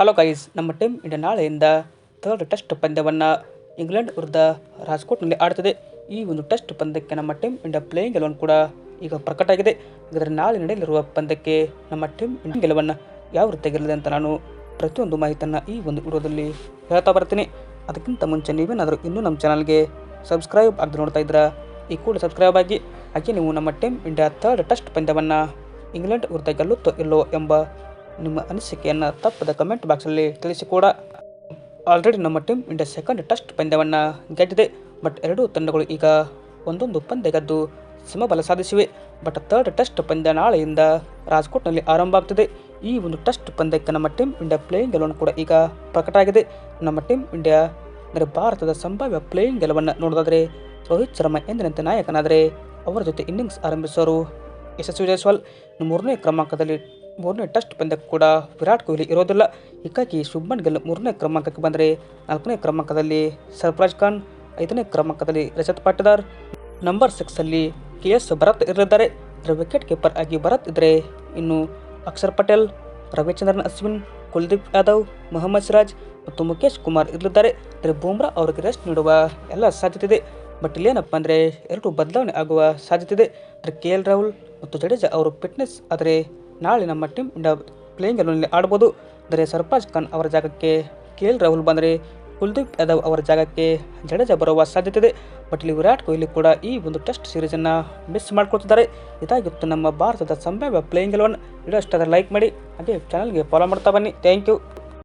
Hello guys ನಮ್ಮ team India ನಾಳೆಯಿಂದ third test ಪಂದ್ಯವನ್ನು ಇಂಗ್ಲೆಂಡ್ ವಿರುದ್ಧ ರಾಜ್ಕೋಟ್ನಲ್ಲಿ ಆಡ್ತಿದೆ. ಈ ಒಂದು ಟೆಸ್ಟ್ ಪಂದ್ಯಕ್ಕೆ ನಮ್ಮ ಟೀಮ್ ಇಂಡಿಯಾ ಪ್ಲೇಯಿಂಗ್ ಎಲೆವನ್ ಕೂಡ ಈಗ ಪ್ರಕಟ ಆಗಿದೆ ಹಾಗಾದರೆ ನಾಳೆ ನಡೆಯಲಿರುವ ಪಂದ್ಯಕ್ಕೆ ನಮ್ಮ ಟೀಮ್ ಇಂಡಿಯಾ ಗೆಲುವನ್ನು ಯಾವ ರೀತಿಯಾಗಿರಲಿದೆ ಅಂತ ನಾನು ಪ್ರತಿಯೊಂದು ಮಾಹಿತಿಯನ್ನು ಈ ಒಂದು ವಿಡಿಯೋದಲ್ಲಿ ಹೇಳ್ತಾ ಬರ್ತೀನಿ. ಅದಕ್ಕಿಂತ ಮುಂಚೆ ನೀವೇನಾದರೂ ಇನ್ನೂ ನಮ್ಮ ಚಾನಲ್ಗೆ ಸಬ್ಸ್ಕ್ರೈಬ್ ಆಗದೆ ನೋಡ್ತಾ ಇದ್ದೀರಾ, ಈ ಕೂಡ ಸಬ್ಸ್ಕ್ರೈಬ್ ಆಗಿ. ಹಾಗೆ ನೀವು ನಮ್ಮ ಟೀಮ್ ಇಂಡಿಯಾ ಥರ್ಡ್ ಟೆಸ್ಟ್ ಪಂದ್ಯವನ್ನು ಇಂಗ್ಲೆಂಡ್ ವಿರುದ್ಧ ಗೆಲ್ಲುತ್ತೋ ಇಲ್ಲೋ ಎಂಬ ನಿಮ್ಮ ಅನಿಸಿಕೆಯನ್ನು ತಪ್ಪದ ಕಮೆಂಟ್ ಬಾಕ್ಸಲ್ಲಿ ತಿಳಿಸಿ ಕೂಡ ಆಲ್ರೆಡಿ ನಮ್ಮ ಟೀಮ್ ಇಂಡಿಯಾ ಸೆಕೆಂಡ್ ಟೆಸ್ಟ್ ಪಂದ್ಯವನ್ನು ಗೆದ್ದಿದೆ. ಬಟ್ ಎರಡೂ ತಂಡಗಳು ಈಗ ಒಂದೊಂದು ಪಂದ್ಯ ಗೆದ್ದು ಸಮಬಲ ಸಾಧಿಸಿವೆ. ಬಟ್ ಥರ್ಡ್ ಟೆಸ್ಟ್ ಪಂದ್ಯ ನಾಳೆಯಿಂದ ರಾಜ್ಕೋಟ್ನಲ್ಲಿ ಆರಂಭ ಆಗ್ತದೆ. ಈ ಒಂದು ಟೆಸ್ಟ್ ಪಂದ್ಯಕ್ಕೆ ನಮ್ಮ ಟೀಮ್ ಇಂಡಿಯಾ ಪ್ಲೇಯಿಂಗ್ ಗೆಲುವನ್ನು ಕೂಡ ಈಗ ಪ್ರಕಟ ಆಗಿದೆ. ನಮ್ಮ ಟೀಮ್ ಇಂಡಿಯಾ ಅಂದರೆ ಭಾರತದ ಸಂಭಾವ್ಯ ಪ್ಲೇಯಿಂಗ್ ಗೆಲುವನ್ನು ನೋಡೋದಾದರೆ ರೋಹಿತ್ ಶರ್ಮಾ ಎಂದಿನಂತೆ ನಾಯಕನಾದರೆ ಅವರ ಜೊತೆ ಇನ್ನಿಂಗ್ಸ್ ಆರಂಭಿಸೋರು ಯಶಸ್ವಿ ಜೈಸ್ವಾಲ್. ಮೂರನೇ ಕ್ರಮಾಂಕದಲ್ಲಿ ಮೂರನೇ ಟೆಸ್ಟ್ ಪಂದ್ಯಕ್ಕೆ ಕೂಡ ವಿರಾಟ್ ಕೊಹ್ಲಿ ಇರೋದಿಲ್ಲ. ಹೀಗಾಗಿ ಶುಭ್ಮನ್ ಗಿಲ್ ಮೂರನೇ ಕ್ರಮಾಂಕಕ್ಕೆ ಬಂದರೆ ನಾಲ್ಕನೇ ಕ್ರಮಾಂಕದಲ್ಲಿ ಸರ್ಫರಾಜ್ ಖಾನ್, ಐದನೇ ಕ್ರಮಾಂಕದಲ್ಲಿ ರಜತ್ ಪಾಟಿದಾರ್. ನಂಬರ್ ಸಿಕ್ಸಲ್ಲಿ ಕೆ ಎಸ್ ಭರತ್ ಇರಲಿದ್ದಾರೆ. ಇದರ ವಿಕೆಟ್ ಕೀಪರ್ ಆಗಿ ಭರತ್ ಇದ್ದರೆ ಇನ್ನು ಅಕ್ಷರ್ ಪಟೇಲ್, ರವಿಚಂದ್ರನ್, ಅಶ್ವಿನ್, ಕುಲ್ದೀಪ್ ಯಾದವ್, ಮೊಹಮ್ಮದ್ ಸಿರಾಜ್ ಮತ್ತು ಮುಖೇಶ್ ಕುಮಾರ್ ಇರಲಿದ್ದಾರೆ. ಅಂದರೆ ಬೂಮ್ರಾ ಅವರಿಗೆ ರೆಸ್ಟ್ ನೀಡುವ ಎಲ್ಲ ಸಾಧ್ಯತೆ ಇದೆ. ಬಟ್ ಇಲ್ಲೇನಪ್ಪ ಅಂದರೆ ಎರಡು ಬದಲಾವಣೆ ಆಗುವ ಸಾಧ್ಯತೆ ಇದೆ. ಅಂದರೆ ಕೆ ಎಲ್ ರಾಹುಲ್ ಮತ್ತು ಜಡೇಜಾ ಅವರು ಫಿಟ್ನೆಸ್ ಆದರೆ ನಾಳೆ ನಮ್ಮ ಟೀಮ್ ಇಂಡಿಯಾ ಪ್ಲೇಯಿಂಗ್ ಎಲೆವನಲ್ಲಿ ಆಡ್ಬೋದು. ಅಂದರೆ ಸರ್ಪಾಜ್ ಖಾನ್ ಅವರ ಜಾಗಕ್ಕೆ ಕೆ ಎಲ್ ರಾಹುಲ್ ಬಂದರೆ ಕುಲ್ದೀಪ್ ಯಾದವ್ ಅವರ ಜಾಗಕ್ಕೆ ಜಡೇಜಾ ಬರುವ ಸಾಧ್ಯತೆ ಇದೆ. ಬಟ್ ಇಲ್ಲಿ ವಿರಾಟ್ ಕೊಹ್ಲಿ ಕೂಡ ಈ ಒಂದು ಟೆಸ್ಟ್ ಸೀರೀಸನ್ನು ಮಿಸ್ ಮಾಡ್ಕೊಳ್ತಿದ್ದಾರೆ. ಇದಾಗಿತ್ತು ನಮ್ಮ ಭಾರತದ ಸಂಭಾವ್ಯ ಪ್ಲೇಯಿಂಗ್ ಎಲೆವನ್ ವಿಡಿಯೋ ಇಷ್ಟ ಲೈಕ್ ಮಾಡಿ, ಹಾಗೆ ಚಾನಲ್ಗೆ ಫಾಲೋ ಮಾಡ್ತಾ ಬನ್ನಿ. Thank you